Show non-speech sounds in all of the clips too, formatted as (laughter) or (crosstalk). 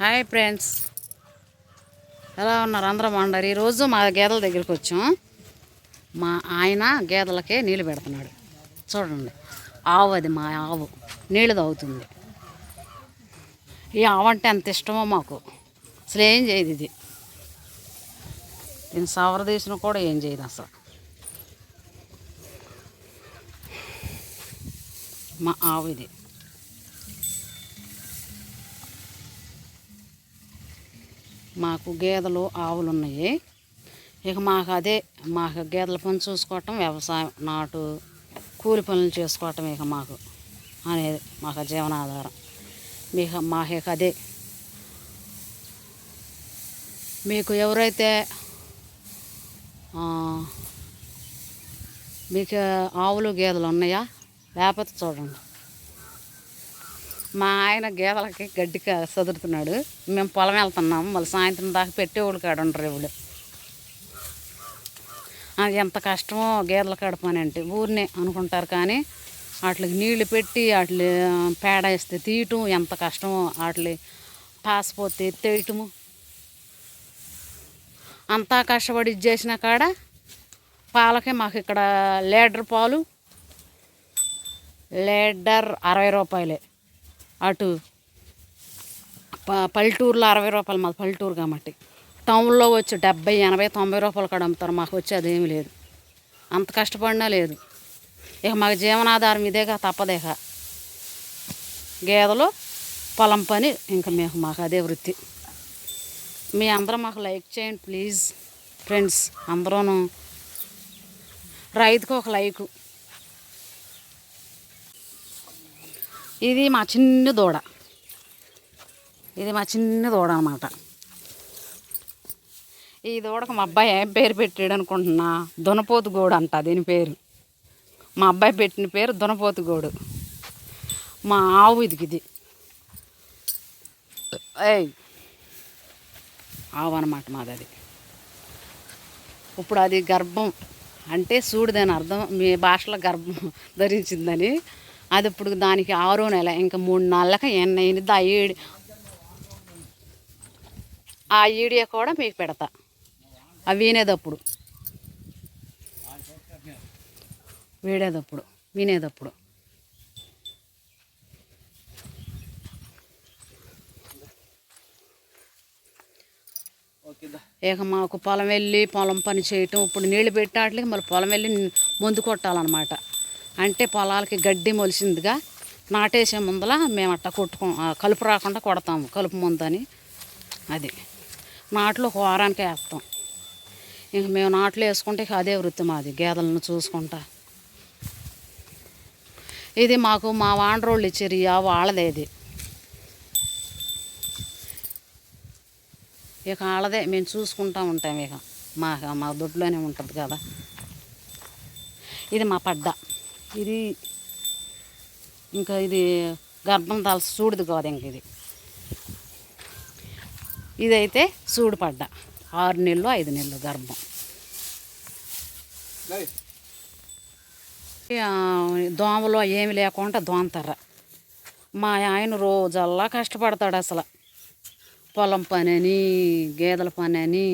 Hi friends. ఎలా ఉన్నారు అందరం బాగున్నారు? ఈరోజు మా గేదెల దగ్గరికి వచ్చాం. మా ఆయన గేదెలకే నీళ్ళు పెడుతున్నాడు. చూడండి. ఆవు అది మా ఆవు. నీళ్ళు తాగుతుంది. ఈ ఆవు అంటే ఎంత ఇష్టమో మాకు. అసలు ఏం చేయదు ఇది. దీన్ని సవర తీసిన కూడా ఏం చేయదు అసలు. మా ఆవు ఇది. మాకు గేదెలు ఆవులు ఉన్నాయి. ఇక మాకు అదే మాకు గేదెల పని చూసుకోవటం వ్యవసాయం నాటు కూలి పనులు చేసుకోవటం ఇక మాకు అనేది మాకు జీవనాధారం. మీకు మాకు ఇక అదే. మీకు ఎవరైతే మీకు ఆవులు గేదెలు ఉన్నాయా? లేకపోతే చూడండి. మా ఆయన గేదెలకి గడ్డి క- సదురుతున్నాడు. మేము పొలం వెళ్తున్నాం. మళ్ళీ సాయంత్రం దాకా పెట్టేవాళ్ళు కాడ ఉండరు ఇవిడు అది ఎంత కష్టమో గేదెల కడపని అంటే. ఊరినే అనుకుంటారు కానీ వాటికి నీళ్ళు పెట్టి వాటి పేడ వేస్తే తీయటం ఎంత కష్టమో వాటి పాసిపోతే ఎత్తేయటము అంతా కష్టపడి ఇది చేసిన కాడ పాలకే మాకు ఇక్కడ లీటర్ పాలు లీటర్ అరవై రూపాయలే. అటు ప- పల్లెటూరులో అరవై రూపాయలు మాది పల్లెటూరు కాబట్టి. టౌన్లో వచ్చి డెబ్బై ఎనభై తొంభై రూపాయలు కాడ అమ్ముతారు. మాకు వచ్చి అదేమీ లేదు. అంత కష్టపడినా లేదు. ఇక మాకు జీవనాధారం ఇదేగా తప్పదేక గేదెలు పొలం పని ఇంకా మేము మాకు అదే వృత్తి. మీ అందరూ మాకు లైక్ చేయండి ప్లీజ్. ఫ్రెండ్స్ అందరూను. రైతుకు ఒక లైకు. ఇది మా చిన్న దూడ. ఇది మా చిన్న దూడ అనమాట ఈ దూడకు మా అబ్బాయి ఏం పేరు పెట్టాడు అనుకుంటున్నా? దునపోతు గోడు అంట దీని పేరు. మా అబ్బాయి పెట్టిన పేరు దునపోతు గోడు. మా ఆవు ఇదికి ఇది. ఏయ్ ఆవు అనమాట మాది అది. ఇప్పుడు అది గర్భం అంటే సూడిదని అర్థం మీ భాషలో గర్భం (laughs) ధరించిందని. అది ఇప్పుడు దానికి ఆరో నెల ఇంకా మూడు నెలలకు ఎన్న ఆ ఈడి ఆ ఈడియా కూడా మీకు పెడతా. అవి వినేటప్పుడు వీడేటప్పుడు వినేటప్పుడు ఇక మాకు పొలం వెళ్ళి పొలం పని చేయటం ఇప్పుడు నీళ్ళు పెట్టాట్లకి మళ్ళీ పొలం వెళ్ళి మందు కొట్టాలన్నమాట. అంటే పొలాలకి గడ్డి మొలిసిందిగా నాటేసే ముందల మేము అట్ట కొట్టుకో కలుపు రాకుండా కొడతాము కలుపు ముందని. అని అది. నాట్లు ఒక వారానికి వేస్తాం. ఇంక మేము నాట్లు వేసుకుంటే ఇక అదే వృత్తి మాది గేదెలను చూసుకుంటా. ఇది మాకు మా వాండ్రోళ్ళు ఇచ్చారు ఈ వాళ్ళదే ఇది. ఇక వాళ్ళదే మేము చూసుకుంటూ ఉంటాం ఇక. మా మా దొడ్లోనే ఉంటుంది కదా. ఇది మా పడ్డ. ఇది ఇంకా ఇది గర్భం దాల్సి చూడదు కాదు ఇంక ఇది. ఇదైతే సూడు పడ్డ ఆరు నెలలు ఐదు నెలలు గర్భం. దోమలు ఏమి లేకుండా దోంతర్ర. మా ఆయన రోజల్లా కష్టపడతాడు అసలు. పొలం పని అని గేదెల పని అని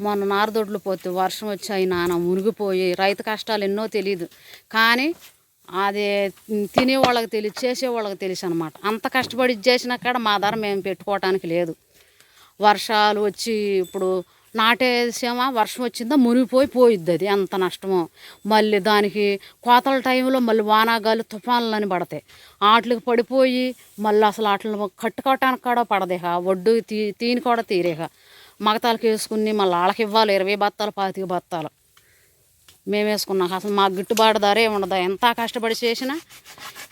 మొన్న నారదొడ్లు పోతే వర్షం వచ్చాయి నానా నాన్న మునిగిపోయి రైతు కష్టాలు ఎన్నో తెలియదు కానీ అది తినేవాళ్ళకి తెలియదు చేసేవాళ్ళకి తెలుసు అనమాట అంత కష్టపడి చేసినా కూడా మా ధర మేము పెట్టుకోవటానికి లేదు. వర్షాలు వచ్చి ఇప్పుడు నాటేసామా వర్షం వచ్చిందా మునిగిపోయి పోయిద్ది అది. ఎంత నష్టమో. మళ్ళీ దానికి కోతల టైంలో మళ్ళీ వానాగాలు తుఫాన్లని పడతాయి. ఆటలకు పడిపోయి మళ్ళీ అసలు వాటిని కట్టుకోవటానికి కూడా పడదేహ ఒడ్డు తీ తీని కూడా తీరేహ మగతాలకు వేసుకుని మళ్ళీ వాళ్ళకి ఇవ్వాలి ఇరవై బత్తాలు పాతిక బత్తాలు. మేము వేసుకున్నాం. అసలు మాకు గిట్టుబాటు ధరే ఉండదు. ఎంత కష్టపడి చేసినా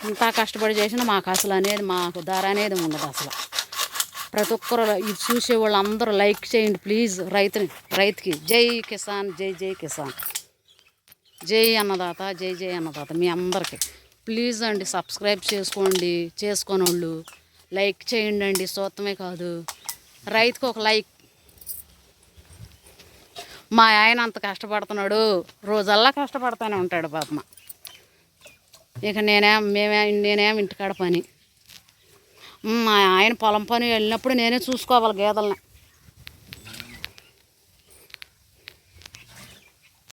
ఎంత కష్టపడి చేసినా మాకు అసలు అనేది మాకు ధర అనేది ఉండదు అసలు. ప్రతి ఒక్కరు ఇది చూసే వాళ్ళు అందరూ లైక్ చేయండి ప్లీజ్ రైతుని రైతుకి. జై కిసాన్ జై జై కిసాన్. జై అన్నదాత జై జై అన్నదాత మీ అందరికీ. ప్లీజ్ అండి సబ్స్క్రైబ్ చేసుకోండి చేసుకోని వాళ్ళు లైక్ చేయండి అండి సొత్తమే కాదు. రైతుకు ఒక లైక్ మా ఆయన అంత కష్టపడుతున్నాడు. రోజల్లా కష్టపడుతూనే ఉంటాడు పాపమ్మ ఇక నేనేం మేమే నేనేం ఇంటికాడ పని. మా ఆయన పొలం పని వెళ్ళినప్పుడు నేనే చూసుకోవాలి గేదెల్ని.